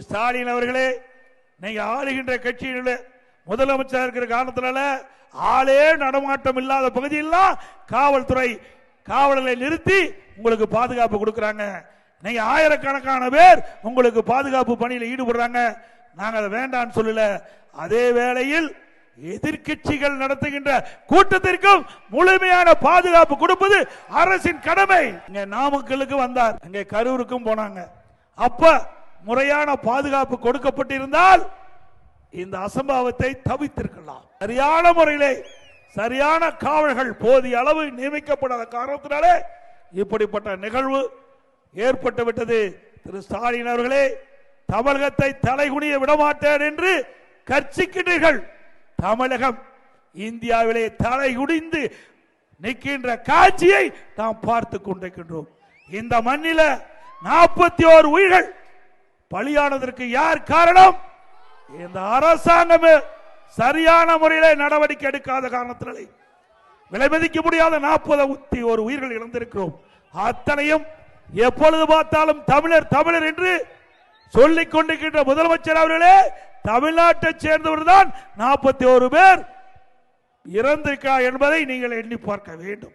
திரு ஸ்டாலின் அவர்களே நீங்க ஆளுகின்ற கட்சியில முதலமைச்சர் இருக்கிற காரணத்தினால ஆளே நடமாட்டம் இல்லாத பகுதியெல்லாம் காவல்துறை காவலர்களை நிறுத்தி உங்களுக்கு பாதுகாப்பு கொடுக்கறாங்க. நீங்க ஆயிரக்கணக்கான பேர் உங்களுக்கு பாதுகாப்பு பணியில் ஈடுபடுறாங்க. நாங்க அதை வேண்டாம்னு சொல்லல. அதே வேளையில் எதிர்க்கட்சிகள் நடத்துகின்ற கூட்டத்திற்கும் முழுமையான பாதுகாப்பு கொடுப்பது அரசின் கடமை. இங்க நாமக்கலுக்கு வந்தார். அங்கே கரூருக்கும் போனாங்க. அப்ப முறையான பாதுகாப்பு கொடுக்கப்பட்டிருந்தால் இந்த அசம்பாவத்தை தவித்திருக்கலாம். சரியான முறையிலே சரியான காவல்கள் போதிய அளவு நியமிக்கப்படாத காரணத்தினாலே இப்படிப்பட்ட நிகழ்வு ஏற்பட்டு விட்டது. திரு ஸ்டாலின் அவர்களே தமிழகத்தை தலைகுனிய விடமாட்டேன் என்று கர்ச்சிக்கிறீர்கள் தமிழகம் இந்தியாவிலே தலைகுடிந்து நிற்கின்ற காட்சியை நாம் பார்த்து கொண்டிருக்கின்றோம். இந்த மண்ணில நாற்பத்தி ஓரு உயிர்கள் பலியானதற்கு யார் காரணம்? இந்த அரசாங்கமே சரியான முறையில் நடவடிக்கை எடுக்காத காரணத்தினாலே விலை மதிக்க முடியாத நாற்பது ஒரு உயிர்கள் இழந்திருக்கிறோம். அத்தனையும் எப்பொழுது பார்த்தாலும் தமிழர் தமிழர் என்று சொல்லிக் கொண்டிருக்கின்ற முதலமைச்சர் அவர்களே தமிழ்நாட்டை சேர்ந்தவர் தான் நாற்பத்தி ஒரு பேர் இறந்திருக்கா என்பதை நீங்கள் எண்ணி பார்க்க வேண்டும்.